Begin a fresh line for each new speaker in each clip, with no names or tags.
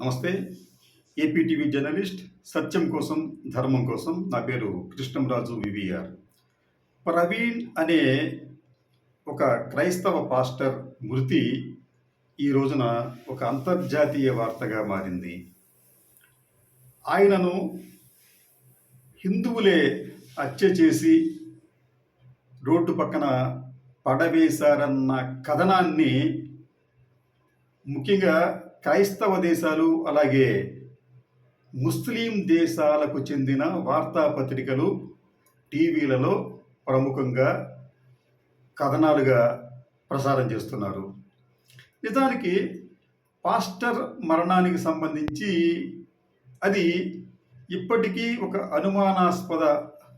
నమస్తే. APTV journalist సత్యం కోసం ధర్మం కోసం నా పేరు కృష్ణంరాజు వివిఆర్. ప్రవీణ్ అనే ఒక క్రైస్తవ పాస్టర్ మృతి ఈ రోజున ఒక అంతర్జాతీయ వార్తగా మారింది. ఆయనను హిందువులే హత్య చేసి రోడ్డు పక్కన పడవేశారన్న కథనాన్ని ముఖ్యంగా క్రైస్తవ దేశాలు అలాగే ముస్లిం దేశాలకు చెందిన వార్తాపత్రికలు టీవీలలో ప్రముఖంగా కథనాలుగా ప్రసారం చేస్తున్నారు. నిజానికి పాస్టర్ మరణానికి సంబంధించి అది ఇప్పటికీ ఒక అనుమానాస్పద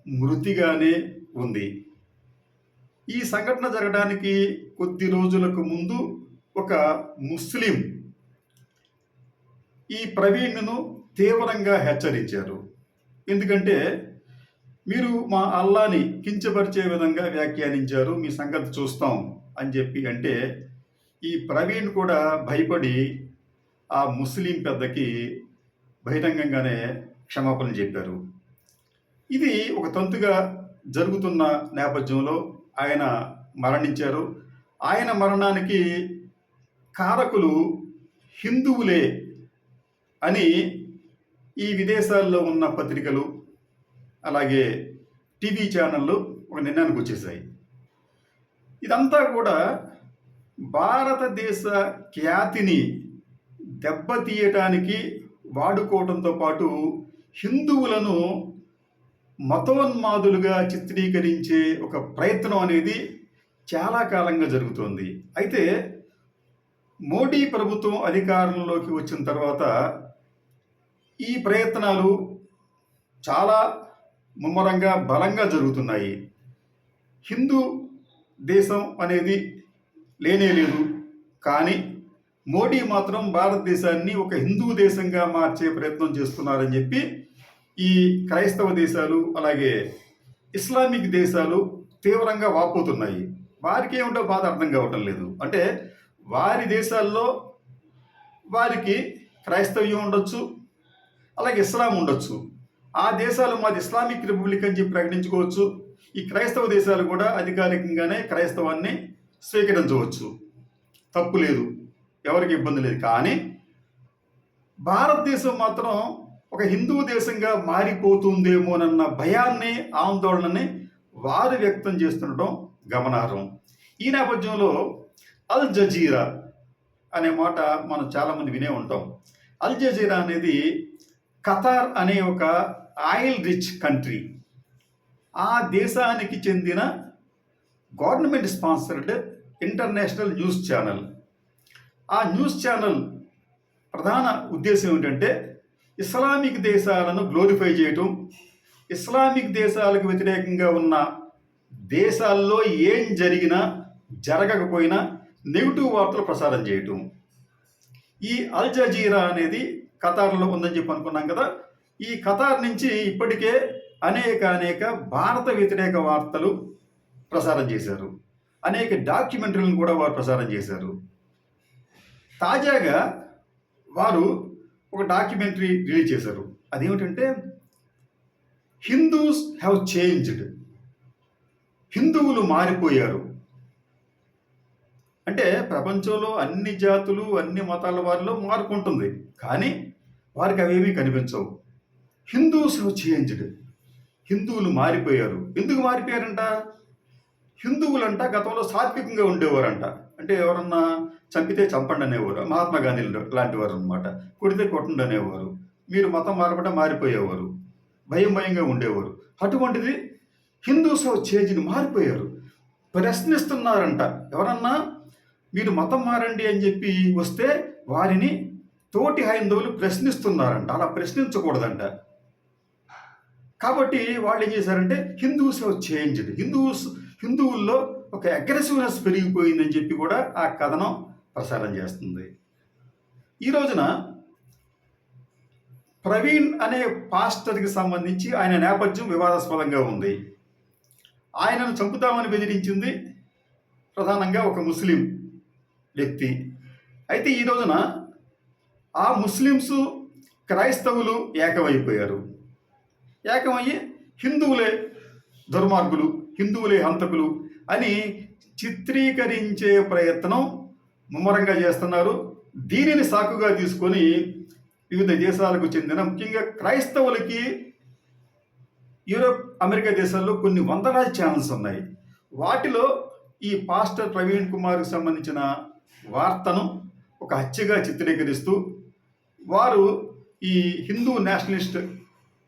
మృతిగానే ఉంది. ఈ సంఘటన జరగడానికి కొద్ది రోజులకు ముందు ఒక ముస్లిం ఈ ప్రవీణ్ను తీవ్రంగా హెచ్చరించారు. ఎందుకంటే మీరు మా అల్లాని కించపరిచే విధంగా వ్యాఖ్యానించారు మీ సంగతి చూస్తాం అని చెప్పి అంటే ఈ ప్రవీణ్ కూడా భయపడి ఆ ముస్లిం పెద్దకి బహిరంగంగానే క్షమాపణ చెప్పారు. ఇది ఒక తంతుగా జరుగుతున్న నేపథ్యంలో ఆయన మరణించారు. ఆయన మరణానికి కారకులు హిందువులే అని ఈ విదేశాల్లో ఉన్న పత్రికలు అలాగే టీవీ ఛానళ్ళు ఒక నిర్ణయానికి వచ్చేసాయి. ఇదంతా కూడా భారతదేశ ఖ్యాతిని దెబ్బతీయటానికి వాడుకోవడంతో పాటు హిందువులను మతోన్మాదులుగా చిత్రీకరించే ఒక ప్రయత్నం అనేది చాలా కాలంగా జరుగుతోంది. అయితే మోడీ ప్రభుత్వం అధికారంలోకి వచ్చిన తర్వాత ఈ ప్రయత్నాలు చాలా ముమ్మరంగా బలంగా జరుగుతున్నాయి. హిందూ దేశం అనేది లేనే లేదు. కానీ మోడీ మాత్రం భారతదేశాన్ని ఒక హిందూ దేశంగా మార్చే ప్రయత్నం చేస్తున్నారని చెప్పి ఈ క్రైస్తవ దేశాలు అలాగే ఇస్లామిక్ దేశాలు తీవ్రంగా వాపోతున్నాయి. వారికి ఏమిటో బాధ అర్థం కావటం లేదు. అంటే వారి దేశాల్లో వారికి క్రైస్తవ్యం ఉండొచ్చు అలాగే ఇస్లాం ఉండొచ్చు. ఆ దేశాలు మాది ఇస్లామిక్ రిపబ్లిక్ అని చెప్పి ప్రకటించుకోవచ్చు. ఈ క్రైస్తవ దేశాలు కూడా అధికారికంగానే క్రైస్తవాన్ని స్వీకరించవచ్చు. తప్పు లేదు. ఎవరికి ఇబ్బంది లేదు. కానీ భారతదేశం మాత్రం ఒక హిందూ దేశంగా మారిపోతుందేమోనన్న భయాన్ని ఆందోళనని వారు వ్యక్తం చేస్తుండటం గమనార్హం. ఈ నేపథ్యంలో అల్ జజీరా అనే మాట మనం చాలామంది వినే ఉంటాం. అల్ జజీరా అనేది ఖతార్ అనే ఒక ఆయిల్ రిచ్ కంట్రీ. ఆ దేశానికి చెందిన government sponsored international news channel. ఆ న్యూస్ ఛానల్ ప్రధాన ఉద్దేశం ఏంటంటే ఇస్లామిక్ దేశాలను గ్లోరిఫై చేయటం ఇస్లామిక్ దేశాలకు వ్యతిరేకంగా ఉన్న దేశాల్లో ఏం జరిగినా జరగకపోయినా నెగిటివ్ వార్తలు ప్రసారం చేయటం. ఈ అల్ జజీరా అనేది ఖతార్లో ఉందని చెప్పి అనుకున్నాం కదా. ఈ ఖతార్ నుంచి ఇప్పటికే అనేక అనేక భారత వ్యతిరేక వార్తలు ప్రసారం చేశారు. అనేక డాక్యుమెంటరీలను కూడా వారు ప్రసారం చేశారు. తాజాగా వారు ఒక డాక్యుమెంటరీ రిలీజ్ చేశారు. అదేమిటంటే హిందూస్ హ్యావ్ చేంజ్డ్. హిందువులు మారిపోయారు. అంటే ప్రపంచంలో అన్ని జాతులు అన్ని మతాల వారిలో మార్పు ఉంటుంది. కానీ వారికి అవేమీ కనిపించవు. హిందూస్ చేంజ్డ్ హిందువులు మారిపోయారు. ఎందుకు మారిపోయారంట? హిందువులంట గతంలో సాత్వికంగా ఉండేవారంట. అంటే ఎవరన్నా చంపితే చంపండి అనేవారు. మహాత్మా గాంధీ లాంటి వారు అనమాట కొడితే కొట్టండి అనేవారు. మీరు మతం మారబట్ట మారిపోయేవారు. భయం భయంగా ఉండేవారు. అటువంటిది హిందూస్ చేంజ్ని మారిపోయారు. ప్రశ్నిస్తున్నారంట. ఎవరన్నా మీరు మతం మారండి అని చెప్పి వస్తే వారిని తోటి హైందవులు ప్రశ్నిస్తున్నారంట. అలా ప్రశ్నించకూడదంట. కాబట్టి వాళ్ళు ఏం చేశారంటే హిందూస్ చేంజ్డ్ హిందూస్ హిందువుల్లో ఒక అగ్రెసివ్నెస్ పెరిగిపోయిందని చెప్పి కూడా ఆ కథనం ప్రసారం చేస్తుంది. ఈ రోజున ప్రవీణ్ అనే పాస్టర్కి సంబంధించి ఆయన నేపథ్యం వివాదాస్పదంగా ఉంది. ఆయనను చంపుతామని బెదిరించింది ప్రధానంగా ఒక ముస్లిం. వ్యక్తి. అయితే ఈ రోజున ఆ ముస్లిమ్స్ క్రైస్తవులు ఏకమైపోయారు. ఏకమయ్యి హిందువులే దుర్మార్గులు హిందువులే హంతకులు అని చిత్రీకరించే ప్రయత్నం ముమ్మరంగా చేస్తున్నారు. దీనిని సాకుగా తీసుకొని వివిధ దేశాలకు చెందిన ముఖ్యంగా క్రైస్తవులకి యూరోప్ అమెరికా దేశాల్లో కొన్ని వందల ఛానల్స్ ఉన్నాయి. వాటిలో ఈ పాస్టర్ ప్రవీణ్ కుమార్కి సంబంధించిన వార్తను ఒక హత్యగా చిత్రీకరిస్తూ వారు ఈ హిందూ నేషనలిస్ట్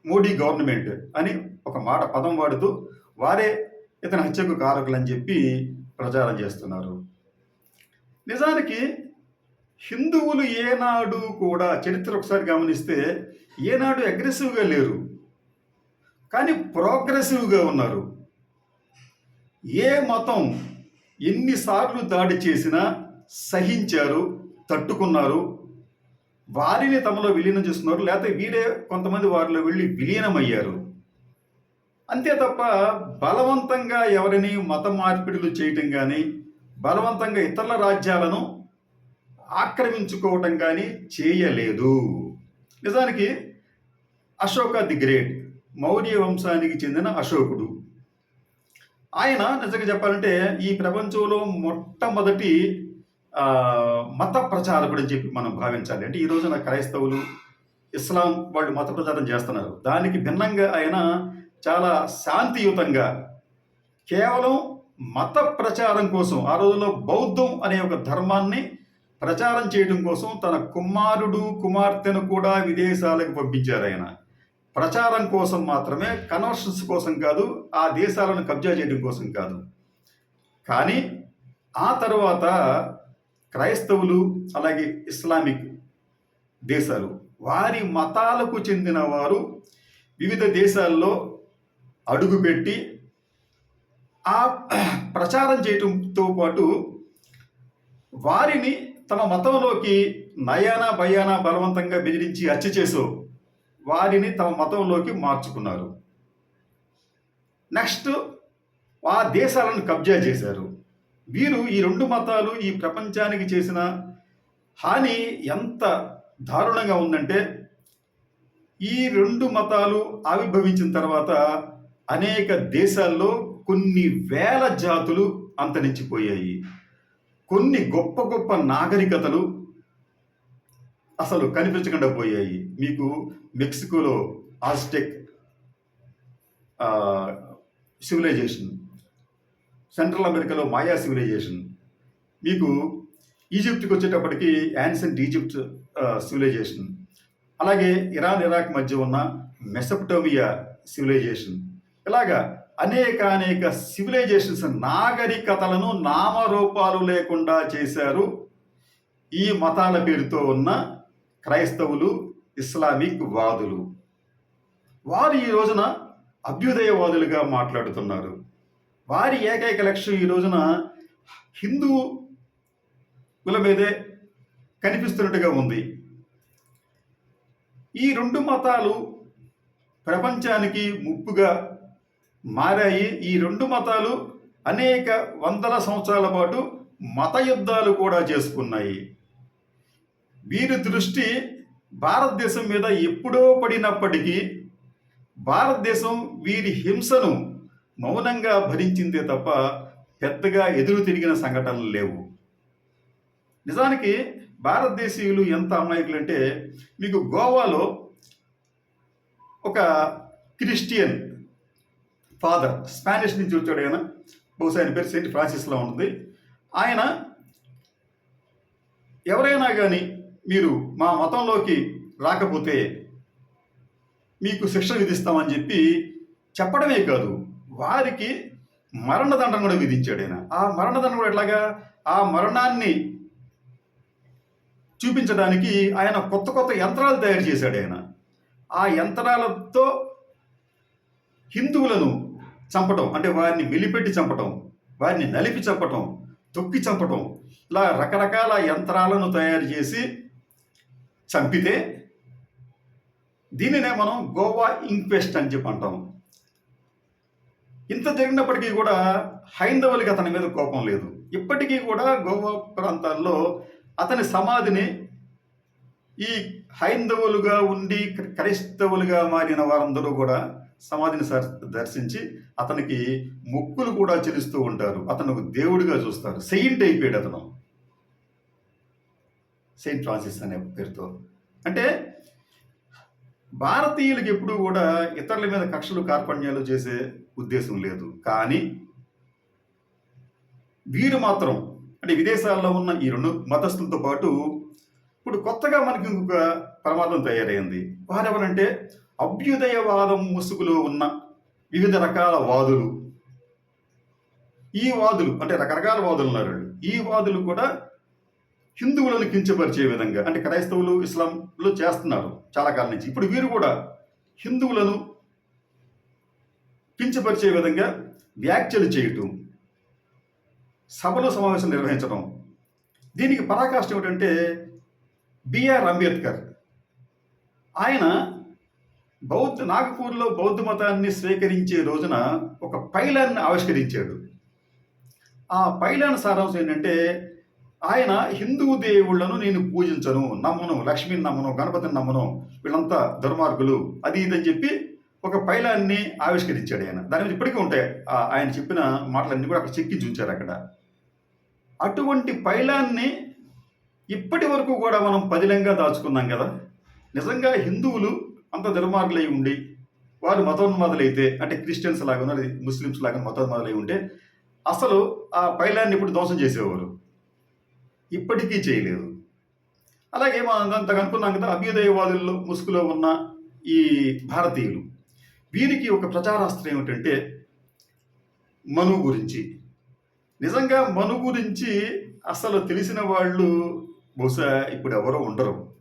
మోడీ గవర్నమెంట్ అని ఒక మాట పదం వాడుతూ వారే ఇతని హత్యకు కారకులు అని చెప్పి ప్రచారం చేస్తున్నారు. నిజానికి హిందువులు ఏనాడు కూడా చరిత్ర ఒకసారి గమనిస్తే ఏనాడు అగ్రెసివ్గా లేరు. కానీ ప్రోగ్రెసివ్గా ఉన్నారు. ఏ మతం ఎన్నిసార్లు దాడి చేసినా సహించారు తట్టుకున్నారు. వారిని తమలో విలీనం చేస్తున్నారు లేకపోతే వీరే కొంతమంది వారిలో వెళ్ళి విలీనమయ్యారు. అంతే తప్ప బలవంతంగా ఎవరిని మత మార్పిడులు చేయటం కానీ బలవంతంగా ఇతరుల రాజ్యాలను ఆక్రమించుకోవటం కానీ చేయలేదు. నిజానికి అశోక ది గ్రేట్ మౌర్య వంశానికి చెందిన అశోకుడు. ఆయన నిజంగా చెప్పాలంటే ఈ ప్రపంచంలో మొట్టమొదటి మత ప్రచారకుడు అని చెప్పి మనం భావించాలి. అంటే ఈ రోజున క్రైస్తవులు ఇస్లాం వాళ్ళు మత ప్రచారం చేస్తున్నారు. దానికి భిన్నంగా ఆయన చాలా శాంతియుతంగా కేవలం మత ప్రచారం కోసం ఆ రోజుల్లో బౌద్ధం అనే ఒక ధర్మాన్ని ప్రచారం చేయడం కోసం తన కుమారుడు కుమార్తెను కూడా విదేశాలకు పంపించారు ఆయన. ప్రచారం కోసం మాత్రమే కన్వర్షన్స్ కోసం కాదు ఆ దేశాలను కబ్జా చేయడం కోసం కాదు. కానీ ఆ తర్వాత క్రైస్తవులు అలాగే ఇస్లామిక్ దేశాలు వారి మతాలకు చెందిన వారు వివిధ దేశాల్లో అడుగుపెట్టి ఆ ప్రచారం చేయటంతో పాటు వారిని తమ మతంలోకి నయానా భయానా బలవంతంగా బెదిరించి హత్య చేసో వారిని తమ మతంలోకి మార్చుకున్నారు. నెక్స్ట్ ఆ దేశాలను కబ్జా చేశారు. వీరు ఈ రెండు మతాలు ఈ ప్రపంచానికి చేసిన హాని ఎంత దారుణంగా ఉందంటే ఈ రెండు మతాలు ఆవిర్భవించిన తర్వాత అనేక దేశాల్లో కొన్ని వేల జాతులు అంతరించిపోయాయి. కొన్ని గొప్ప గొప్ప నాగరికతలు అసలు కనిపించకుండా పోయాయి. మీకు మెక్సికోలో ఆస్టెక్ సివిలైజేషన్ సెంట్రల్ అమెరికాలో మాయా సివిలైజేషన్. మీకు ఈజిప్ట్కి వచ్చేటప్పటికి యాన్సెంట్ ఈజిప్ట్ సివిలైజేషన్. అలాగే ఇరాన్ ఇరాక్ మధ్య ఉన్న మెసప్టోమియా సివిలైజేషన్. ఇలాగా అనేక అనేక సివిలైజేషన్స్ నాగరికతలను నామరూపాలు లేకుండా చేశారు ఈ మతాల పేరుతో ఉన్న క్రైస్తవులు ఇస్లామిక్ వాదులు. వారు ఈ రోజున అభ్యుదయవాదులుగా మాట్లాడుతున్నారు. వారి ఏకైక లక్ష్యం ఈ రోజున హిందువుల మీదే కనిపిస్తున్నట్టుగా ఉంది. ఈ రెండు మతాలు ప్రపంచానికి ముప్పుగా మారాయి. ఈ రెండు మతాలు అనేక వందల సంవత్సరాల పాటు మత యుద్ధాలు కూడా చేసుకున్నాయి. వీరి దృష్టి భారతదేశం మీద ఎప్పుడో పడినప్పటికీ భారతదేశం వీరి హింసను మౌనంగా భరించిందే తప్ప పెద్దగా ఎదురు తిరిగిన సంఘటనలు లేవు. నిజానికి భారతదేశీయులు ఎంత అమాయకులు అంటే మీకు గోవాలో ఒక క్రిస్టియన్ ఫాదర్ స్పానిష్ నుంచి వచ్చాడు ఆయన. బహుశా ఆయన పేరు సెయింట్ ఫ్రాన్సిస్లో ఉంటుంది. ఆయన ఎవరైనా కానీ మీరు మా మతంలోకి రాకపోతే మీకు శిక్ష విధిస్తామని చెప్పి చెప్పడమే కాదు వారికి మరణదండం కూడా విధించాడు ఆయన ఆ మరణదండం కూడా ఎట్లాగా? ఆ మరణాన్ని చూపించడానికి ఆయన కొత్త కొత్త యంత్రాలు తయారు చేశాడు ఆయన. ఆ యంత్రాలతో హిందువులను చంపటం అంటే వారిని వెలిపెట్టి చంపటం వారిని నలిపి చంపటం తొక్కి చంపటం ఇలా రకరకాల యంత్రాలను తయారు చేసి చంపితే దీనినే మనం గోవా ఇంక్వెస్ట్ అని చెప్పి అంటాం. ఇంత జరిగినప్పటికీ కూడా హైందవులకి అతని మీద కోపం లేదు. ఇప్పటికీ కూడా గోవా ప్రాంతాల్లో అతని సమాధిని ఈ హైందవులుగా ఉండి క్ర- క్రైస్తవులుగా మారిన వారందరూ కూడా సమాధిని దర్శించి అతనికి మొక్కులు కూడా చెల్లిస్తూ ఉంటారు. అతను దేవుడిగా చూస్తారు. సెయింట్ అయిపోయాడు అతను. సెయింట్ ఫ్రాన్సిస్ అనే పేరుతో. అంటే భారతీయులకు ఎప్పుడూ కూడా ఇతరుల మీద కక్షలు కార్పణ్యాలు చేసే ఉద్దేశం లేదు. కానీ వీరు మాత్రం అంటే విదేశాల్లో ఉన్న ఈ రెండు మతస్థులతో పాటు ఇప్పుడు కొత్తగా మనకి ఇంకొక ప్రమాదం తయారైంది. వారెవరంటే అభ్యుదయవాదం ముసుగులో ఉన్న వివిధ రకాల వాదులు. ఈ వాదులు అంటే రకరకాల వాదులు ఉన్నారు ఈ వాదులు కూడా హిందువులను కించపరిచే విధంగా అంటే క్రైస్తవులు ఇస్లాంలు చేస్తున్నారు చాలా కాలం నుంచి. ఇప్పుడు వీరు కూడా హిందువులను కించపరిచే విధంగా వ్యాఖ్యలు చేయటం సభలో సమావేశం నిర్వహించడం దీనికి పరాకాష్ట ఏమిటంటే బిఆర్ అంబేద్కర్. ఆయన బౌద్ధ నాగపూర్లో బౌద్ధ మతాన్ని స్వీకరించే రోజున ఒక పైలాన్ని ఆవిష్కరించాడు. ఆ పైలాన్ సారాంశం ఏంటంటే ఆయన హిందూ దేవుళ్ళను నేను పూజించను నమ్మను లక్ష్మిని నమ్మను గణపతిని నమ్మను వీళ్ళంతా దుర్మార్గులు అది ఇదని చెప్పి ఒక పైలాన్ని ఆవిష్కరించాడు ఆయన. దాని మీద ఇప్పటికీ ఉంటాయి. ఆ- ఆయన చెప్పిన మాటలన్నీ కూడా అక్కడ చెక్కించి ఉంచారు అక్కడ. అటువంటి పైలాన్ని ఇప్పటి వరకు కూడా మనం పదిలంగా దాచుకున్నాం కదా. నిజంగా హిందువులు అంత దుర్మార్గులై ఉండి వారు మతోన్మాదులైతే అంటే క్రిస్టియన్స్ లాగా ఉన్నారు ముస్లిమ్స్ లాగా మతోన్మాదులై ఉంటే అసలు ఆ పైలాన్ని ఇప్పుడు ధ్వంసం చేసేవారు. ఇప్పటికీ చేయలేదు. అలాగే మనం అంత అనుకున్నాం కదా అభ్యుదయవాదుల్లో ముసుగులో ఉన్న ఈ భారతీయులు. వీరికి ఒక ప్రచారాస్త్రం ఏమిటంటే మను గురించి. నిజంగా మను గురించి అసలు తెలిసిన వాళ్ళు బహుశా ఇప్పుడు ఎవరో ఉండరు.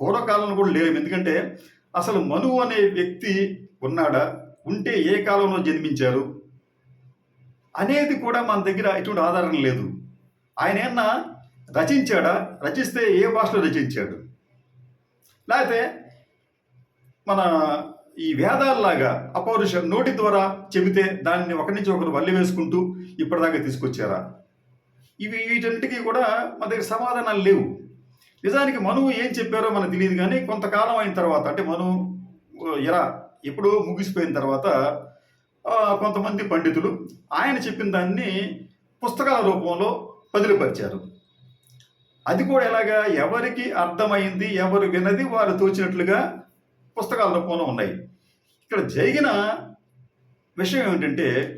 పూర్వకాలంలో కూడా లేరు. ఎందుకంటే అసలు మను అనే వ్యక్తి ఉన్నాడా? ఉంటే ఏ కాలంలో జన్మించారు? అనేది కూడా మన దగ్గర ఎటువంటి ఆధారం లేదు. ఆయన ఏమన్నా రచించాడా? రచిస్తే ఏ భాషలో రచించాడు? లేకపోతే మన ఈ వేదాల్లాగా అపౌరుషం నోటి ద్వారా చెబితే దాన్ని ఒకరి నుంచి ఒకరు వల్లి వేసుకుంటూ ఇప్పటిదాకా తీసుకొచ్చారా? ఇవి వీటన్నిటికీ కూడా మన దగ్గర సమాధానాలు లేవు. నిజానికి మనువు ఏం చెప్పారో మనకు తెలియదు కానీ కొంతకాలం అయిన తర్వాత అంటే మనువు ఎరా ఎప్పుడో ముగిసిపోయిన తర్వాత కొంతమంది పండితులు ఆయన చెప్పిన దాన్ని పుస్తకాల రూపంలో బదిలిపరిచారు అది కూడా ఎలాగా? ఎవరికి అర్థమైంది? ఎవరు విన్నది? వారు తోచినట్లుగా పుస్తకాల రూపంలో ఉన్నాయి. ఇక్కడ జరిగిన విషయం ఏమిటంటే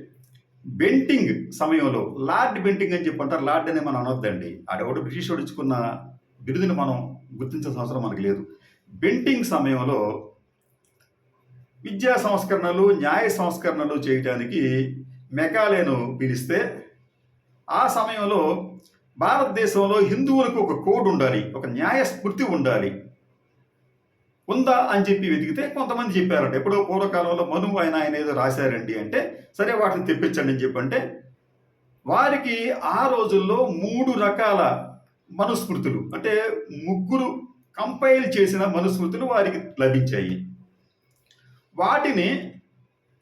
బెంటింగ్ సమయంలో లార్డ్ బెంటింగ్ అని చెప్పి అంటారు. లార్డ్ అని మనం అనొద్దండి. ఆడెవడు బ్రిటిష్ వాడు ఇచ్చుకున్న బిరుదుని మనం గుర్తించాల్సిన అవసరం మనకు లేదు. బెంటింగ్ సమయంలో విద్యా సంస్కరణలు న్యాయ సంస్కరణలు చేయడానికి మెకాలేను పిలిస్తే ఆ సమయంలో భారతదేశంలో హిందువులకు ఒక కోడ్ ఉండాలి. ఒక న్యాయ స్ఫూర్తి ఉండాలి. ఉందా అని చెప్పి వెతికితే కొంతమంది చెప్పారంట. ఎప్పుడో పూర్వకాలంలో మను ఆయన ఆయన ఏదో రాశారండి అంటే సరే వాటిని తెప్పించండి అని చెప్పంటే వారికి ఆ రోజుల్లో మూడు రకాల మనుస్మృతులు అంటే ముగ్గురు కంపైల్ చేసిన మనుస్మృతులు వారికి లభించాయి. వాటిని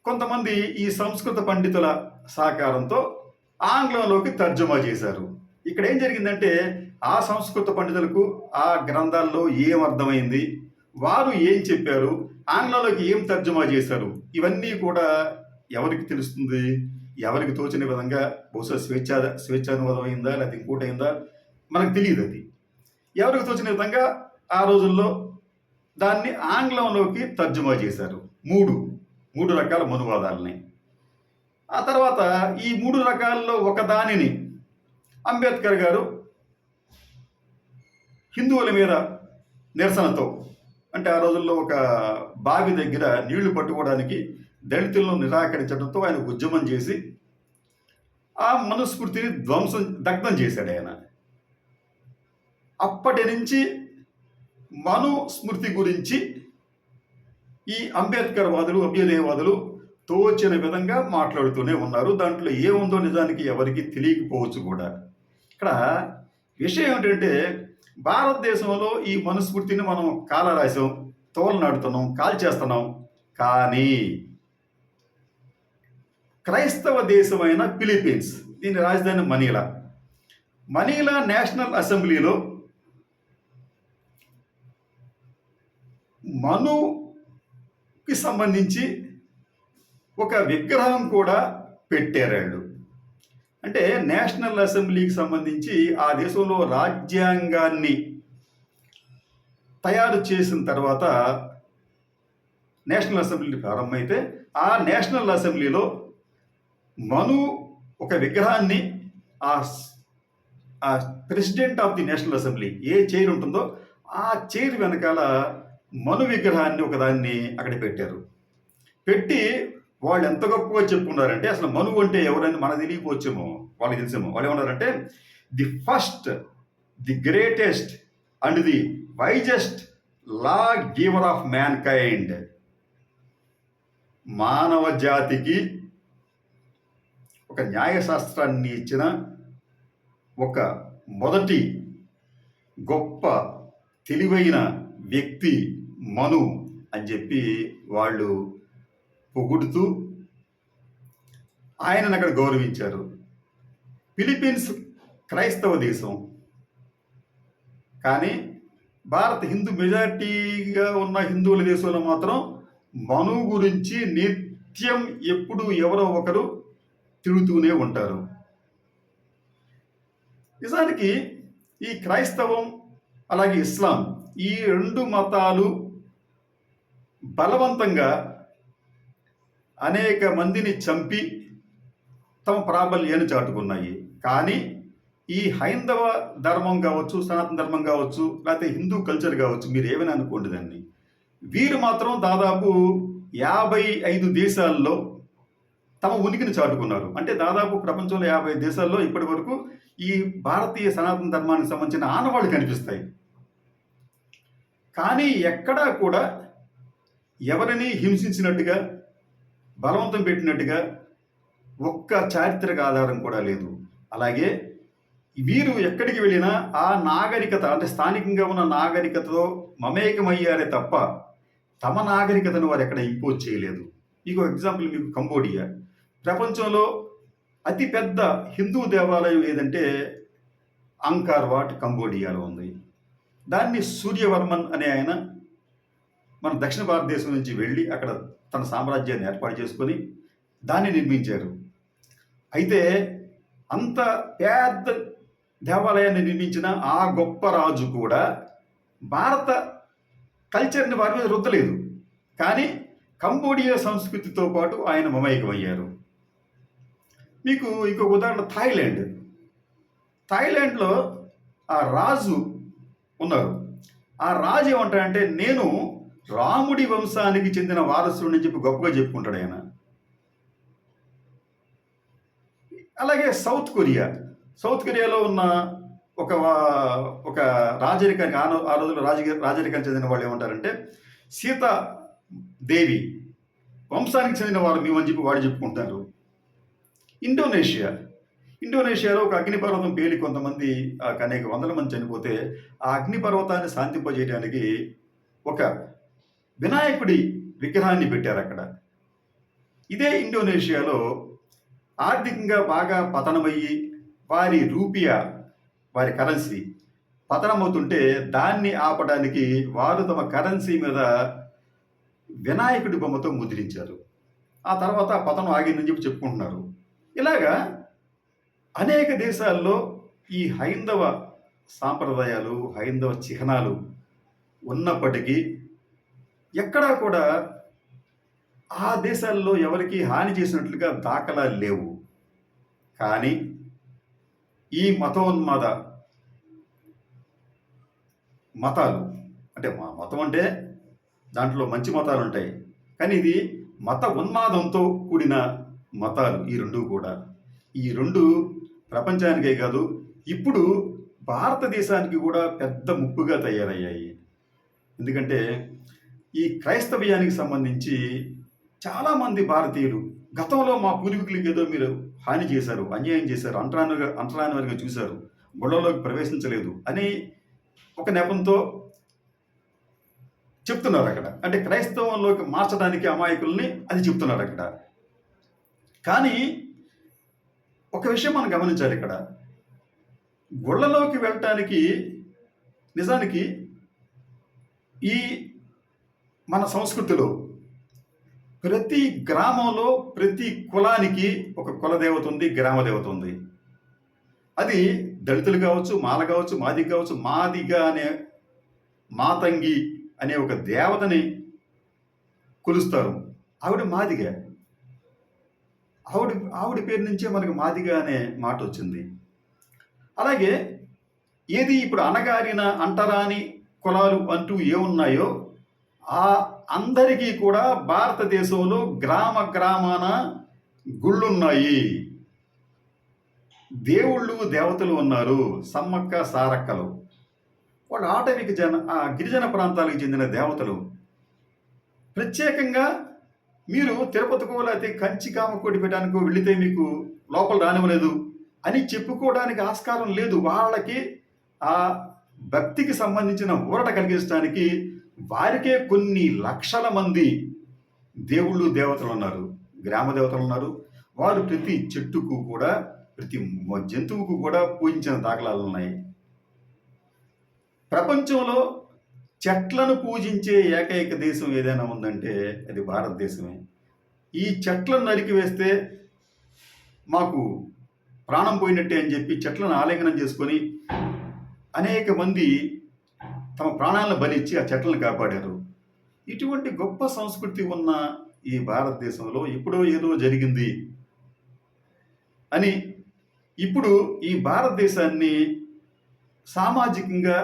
కొంతమంది ఈ సంస్కృత పండితుల సహకారంతో ఆంగ్లంలోకి తర్జుమా చేశారు. ఇక్కడ ఏం జరిగిందంటే ఆ సంస్కృత పండితులకు ఆ గ్రంథాల్లో ఏం అర్థమైంది? వారు ఏం చెప్పారు? ఆంగ్లంలోకి ఏం తర్జుమా చేశారు? ఇవన్నీ కూడా ఎవరికి తెలుస్తుంది? ఎవరికి తోచిన విధంగా బహుశా స్వేచ్ఛ స్వేచ్ఛానువాదం అయిందా? లేదా ఇంకోటి అయిందా? మనకు తెలియదు అది. ఎవరికి తోచిన విధంగా ఆ రోజుల్లో దాన్ని ఆంగ్లంలోకి తర్జుమా చేశారు? మూడు. మూడు రకాల మనువాదాలని. ఆ తర్వాత ఈ మూడు రకాల్లో ఒక దానిని అంబేద్కర్ గారు హిందువుల మీద నిరసనతో అంటే ఆ రోజుల్లో ఒక బావి దగ్గర నీళ్ళు పట్టుకోవడానికి దళితులను నిరాకరించడంతో ఆయన ఉద్యమం చేసి ఆ మనుస్ఫూర్తిని ధ్వంసం దగ్ధం చేశాడు ఆయన. అప్పటి నుంచి మనుస్మృతి గురించి ఈ అంబేద్కర్ వాదులు అభ్యుదయవాదులు తోచిన విధంగా మాట్లాడుతూనే ఉన్నారు. దాంట్లో ఏముందో నిజానికి ఎవరికి తెలియకపోవచ్చు కూడా. ఇక్కడ విషయం ఏంటంటే భారతదేశంలో ఈ మనస్ఫూర్తిని మనం కాలరాసాం తోలు నాడుతున్నాం కాల్ చేస్తున్నాం కానీ క్రైస్తవ దేశమైన ఫిలిప్పీన్స్ దీని రాజధాని మనీలా. మనీలా నేషనల్ అసెంబ్లీలో మనుకి సంబంధించి ఒక విగ్రహం కూడా పెట్టారు అంటే నేషనల్ అసెంబ్లీకి సంబంధించి ఆ దేశంలో రాజ్యాంగాన్ని తయారు చేసిన తర్వాత నేషనల్ అసెంబ్లీ ప్రారంభమైతే ఆ నేషనల్ అసెంబ్లీలో మను ఒక విగ్రహాన్ని ఆ ఆ president of the national assembly A chair ఉంటుందో ఆ చైర్ వెనకాల మను విగ్రహాన్ని ఒకదాన్ని అక్కడ పెట్టారు. పెట్టి వాళ్ళు ఎంత గొప్పగా చెప్పుకున్నారంటే అసలు మనువు అంటే ఎవరని మనకు తెలియకపోవచ్చేమో వాళ్ళకి తెలిసేమో. వాళ్ళు ఏమన్నారంటే the first the greatest and the wisest law giver of mankind మానవ జాతికి ఒక న్యాయశాస్త్రాన్ని ఇచ్చిన ఒక మొదటి గొప్ప తెలివైన వ్యక్తి మను అని చెప్పి వాళ్ళు పొగుడుతూ ఆయనను అక్కడ గౌరవించారు. ఫిలిప్పీన్స్ క్రైస్తవ దేశం. కానీ భారత హిందూ మెజారిటీగా ఉన్న హిందువుల దేశంలో మాత్రం మను గురించి నిత్యం ఎప్పుడు ఎవరో ఒకరు తిరుగుతూనే ఉంటారు. నిజానికి ఈ క్రైస్తవం అలాగే ఇస్లాం ఈ రెండు మతాలు బలవంతంగా అనేక మందిని చంపి తమ ప్రాబల్యాన్ని చాటుకున్నాయి. కానీ ఈ హైందవ ధర్మం కావచ్చు సనాతన ధర్మం కావచ్చు లేకపోతే హిందూ కల్చర్ కావచ్చు మీరు ఏమైనా అనుకోండి దాన్ని. వీరు మాత్రం దాదాపు యాభై ఐదు దేశాల్లో తమ ఉనికిని చాటుకున్నారు. అంటే దాదాపు ప్రపంచంలో యాభై దేశాల్లో ఇప్పటి వరకు ఈ భారతీయ సనాతన ధర్మానికి సంబంధించిన ఆనవాళ్ళు కనిపిస్తాయి. కానీ ఎక్కడా కూడా ఎవరిని హింసించినట్టుగా బలవంతం పెట్టినట్టుగా ఒక్క చారిత్రక ఆధారం కూడా లేదు. అలాగే వీరు ఎక్కడికి వెళ్ళినా ఆ నాగరికత అంటే స్థానికంగా ఉన్న నాగరికతతో మమేకమయ్యారే తప్ప తమ నాగరికతను వారు ఎక్కడ ఇంపోజ్ చేయలేదు. మీకు ఎగ్జాంపుల్ మీకు కంబోడియా. ప్రపంచంలో అతిపెద్ద హిందూ దేవాలయం ఏదంటే అంకార్ వాట్ కంబోడియాలో ఉంది. దాన్ని సూర్యవర్మన్ అనే ఆయన మన దక్షిణ భారతదేశం నుంచి వెళ్ళి అక్కడ తన సామ్రాజ్యాన్ని ఏర్పాటు చేసుకొని దాన్ని నిర్మించారు. అయితే అంత పెద్ద దేవాలయాన్ని నిర్మించిన ఆ గొప్ప రాజు కూడా భారత కల్చర్ని వారి మీద రుద్దలేదు. కానీ కంబోడియా సంస్కృతితో పాటు ఆయన మమైకమయ్యారు. మీకు ఇంకొక ఉదాహరణ థాయిలాండ్. థాయిలాండ్లో ఆ రాజు ఉన్నారు. ఆ రాజు ఏమంటాడంటే నేను రాముడి వంశానికి చెందిన వారసుడిని చెప్పి గొప్పగా చెప్పుకుంటాడు ఆయన. అలాగే సౌత్ కొరియా. సౌత్ కొరియాలో ఉన్న ఒక వా- ఒక రాజరికానికి ఆ ఆ రోజుల్లో రాజ రాజరికానికి చెందిన వాళ్ళు ఏమంటారంటే సీత దేవి వంశానికి చెందిన వారు మేమని చెప్పి వాడు చెప్పుకుంటారు. ఇండోనేషియా. ఇండోనేషియాలో ఒక అగ్నిపర్వతం పేలి కొంతమంది అనేక వందల మంది చనిపోతే ఆ అగ్నిపర్వతాన్ని శాంతింపజేయడానికి ఒక వినాయకుడి విగ్రహాన్ని పెట్టారు అక్కడ. ఇదే ఇండోనేషియాలో ఆర్థికంగా బాగా పతనమయ్యి వారి రూపియా వారి కరెన్సీ పతనమవుతుంటే దాన్ని ఆపడానికి వారు తమ కరెన్సీ మీద వినాయకుడి బొమ్మతో ముద్రించారు. ఆ తర్వాత పతనం ఆగిందని చెప్పి చెప్పుకుంటున్నారు. ఇలాగా అనేక దేశాల్లో ఈ హైందవ సాంప్రదాయాలు హైందవ చిహ్నాలు ఉన్నప్పటికీ ఎక్కడా కూడా ఆ దేశాల్లో ఎవరికి హాని చేసినట్లుగా దాఖలాలు లేవు. కానీ ఈ మతోన్మాద మతాలు అంటే మా మతం అంటే దాంట్లో మంచి మతాలు ఉంటాయి. కానీ ఇది మత ఉన్మాదంతో కూడిన మతాలు ఈ రెండు కూడా. ఈ రెండు ప్రపంచానికే కాదు ఇప్పుడు భారతదేశానికి కూడా పెద్ద ముప్పుగా తయారయ్యాయి. ఎందుకంటే ఈ క్రైస్తవ్యానికి సంబంధించి చాలామంది భారతీయులు గతంలో మా పూర్వీకులకి ఏదో మీరు హాని చేశారు అన్యాయం చేశారు అంటరానుగా వారిగా చూశారు గుళ్ళలోకి ప్రవేశించలేదు అని ఒక నెపంతో చెప్తున్నారు అక్కడ. అంటే క్రైస్తవంలోకి మార్చడానికి అమాయకుల్ని అది చెప్తున్నారు అక్కడ. కానీ ఒక విషయం మనం గమనించాలి ఇక్కడ. గుళ్ళలోకి వెళ్ళటానికి నిజానికి ఈ మన సంస్కృతిలో ప్రతి గ్రామంలో ప్రతి కులానికి ఒక కుల దేవత ఉంది గ్రామదేవత ఉంది. అది దళితులు కావచ్చు మాల కావచ్చు మాది కావచ్చు మాదిగా అనే మాతంగి అనే ఒక దేవతని కొలుస్తారు. ఆవిడ మాదిగ. ఆవిడ ఆవిడ పేరు నుంచే మనకు మాదిగ అనే మాట వచ్చింది. అలాగే ఏది ఇప్పుడు అనగారిన అంటరాని కులాలు అంటూ ఏమున్నాయో ఆ అందరికీ కూడా భారతదేశంలో గ్రామ గ్రామాన గుళ్ళున్నాయి. దేవుళ్ళు దేవతలు ఉన్నారు. సమ్మక్క సారక్కలు. వాళ్ళు ఆటవిక జన ఆ గిరిజన ప్రాంతాలకు చెందిన దేవతలు. ప్రత్యేకంగా మీరు తిరుపతికో లేకపోతే కంచి కామకోటి పెట్టడానికో వెళితే మీకు లోపల రానివ్వలేదు అని చెప్పుకోవడానికి ఆస్కారం లేదు. వాళ్ళకి ఆ భక్తికి సంబంధించిన ఊరట కలిగించడానికి వారికే కొన్ని లక్షల మంది దేవుళ్ళు దేవతలు ఉన్నారు గ్రామ దేవతలు ఉన్నారు. వారు ప్రతి చెట్టుకు కూడా ప్రతి జంతువుకు కూడా పూజించిన దాఖలాలు ఉన్నాయి. ప్రపంచంలో చెట్లను పూజించే ఏకైక దేశం ఏదైనా ఉందంటే అది భారతదేశమే. ఈ చెట్లను నరికివేస్తే మాకు ప్రాణం పోయినట్టే అని చెప్పి చెట్లను ఆలింగనం చేసుకొని అనేక మంది తమ ప్రాణాలను బలిచ్చి ఆ చెట్లను కాపాడారు. ఇటువంటి గొప్ప సంస్కృతి ఉన్న ఈ భారతదేశంలో ఎప్పుడో ఏదో జరిగింది అని ఇప్పుడు ఈ భారతదేశాన్ని సామాజికంగా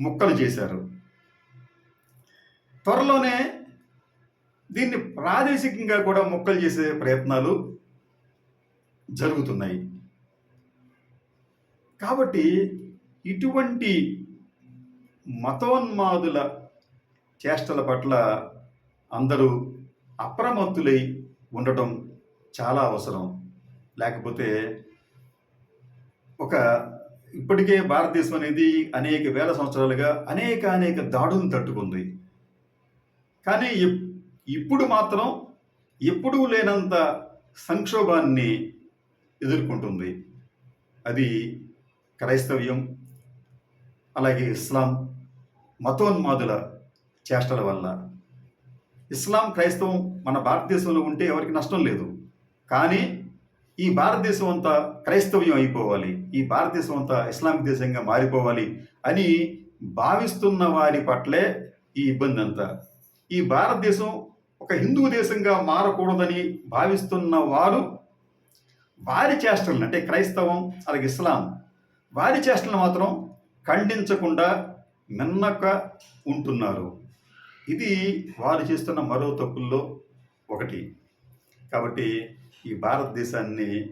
ముక్కలు చేశారు. త్వరలోనే దీన్ని ప్రాదేశికంగా కూడా ముక్కలు చేసే ప్రయత్నాలు జరుగుతున్నాయి. కాబట్టి ఇటువంటి మతోన్మాదుల చేష్టల పట్ల అందరూ అప్రమత్తులై ఉండటం చాలా అవసరం. లేకపోతే ఒక ఇప్పటికే భారతదేశం అనేది అనేక వేల సంవత్సరాలుగా అనేక అనేక దాడులను తట్టుకుంది. కానీ ఇప్- ఇప్పుడు మాత్రం ఎప్పుడూ లేనంత సంక్షోభాన్ని ఎదుర్కొంటుంది. అది క్రైస్తవ్యం అలాగే ఇస్లాం మతోన్మాదుల చేష్టల వల్ల. ఇస్లాం క్రైస్తవం మన భారతదేశంలో ఉంటే ఎవరికి నష్టం లేదు. కానీ ఈ భారతదేశం అంతా క్రైస్తవ్యం అయిపోవాలి. ఈ భారతదేశం అంతా ఇస్లామిక్ దేశంగా మారిపోవాలి అని భావిస్తున్న వారి పట్లే ఈ ఇబ్బంది అంతా. ఈ భారతదేశం ఒక హిందూ దేశంగా మారకూడదని భావిస్తున్న వారు వారి చేష్టలను అంటే క్రైస్తవం అలాగే ఇస్లాం వారి చేష్టలను మాత్రం ఖండించకుండా మిన్నక ఉంటున్నారు. ఇది వారు చేస్తున్న మరో తప్పుల్లో ఒకటి. కాబట్టి ఈ భారతదేశాన్ని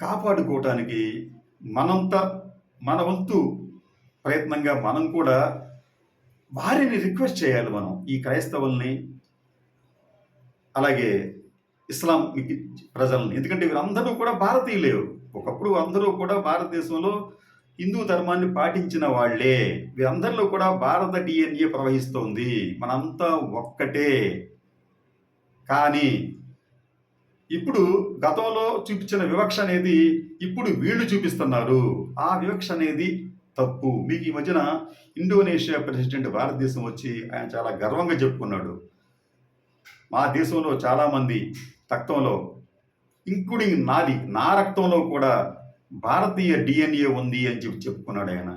కాపాడుకోవటానికి మనంత మన వంతు ప్రయత్నంగా మనం కూడా వారిని రిక్వెస్ట్ చేయాలి మనం ఈ క్రైస్తవుల్ని అలాగే ఇస్లామిక్ ప్రజల్ని. ఎందుకంటే వీరందరూ కూడా భారతీయులే. ఒకప్పుడు అందరూ కూడా భారతదేశంలో హిందూ ధర్మాన్ని పాటించిన వాళ్ళే. వీరందరిలో కూడా భారత డిఎన్ఏ ప్రవహిస్తోంది. మనంతా ఒక్కటే. కానీ ఇప్పుడు గతంలో చూపించిన వివక్ష అనేది ఇప్పుడు వీళ్ళు చూపిస్తున్నారు. ఆ వివక్ష అనేది తప్పు. మీకు ఈ మధ్యన ఇండోనేషియా ప్రెసిడెంట్ భారతదేశం వచ్చి ఆయన చాలా గర్వంగా చెప్పుకున్నాడు. మా దేశంలో చాలామంది రక్తంలో ఇంక్లూడింగ్ నాది నా రక్తంలో కూడా భారతీయ డిఎన్ఏ ఉంది అని చెప్పి చెప్పుకున్నాడు ఆయన.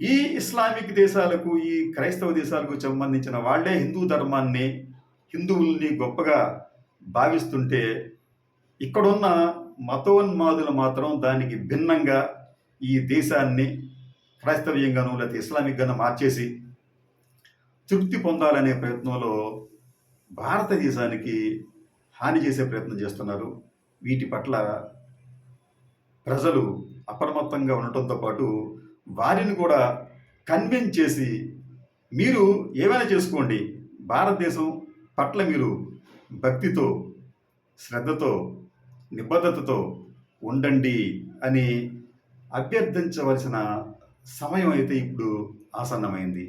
ఈ ఇస్లామిక్ దేశాలకు ఈ క్రైస్తవ దేశాలకు సంబంధించిన వాళ్ళే హిందూ ధర్మాన్ని హిందువుల్ని గొప్పగా భావిస్తుంటే ఇక్కడున్న మతోన్మాదులు మాత్రం దానికి భిన్నంగా ఈ దేశాన్ని క్రైస్తవ్యంగాను లేకపోతే ఇస్లామిక్గాను మార్చేసి తృప్తి పొందాలనే ప్రయత్నంలో భారతదేశానికి హాని చేసే ప్రయత్నం చేస్తున్నారు. వీటి పట్ల ప్రజలు అప్రమత్తంగా ఉండటంతో పాటు వారిని కూడా కన్విన్స్ చేసి మీరు ఏమైనా చేసుకోండి. భారతదేశం పట్ల మీరు భక్తితో శ్రద్ధతో నిబద్ధతతో ఉండండి అని అభ్యర్థించవలసిన సమయం అయితే ఇప్పుడు ఆసన్నమైంది.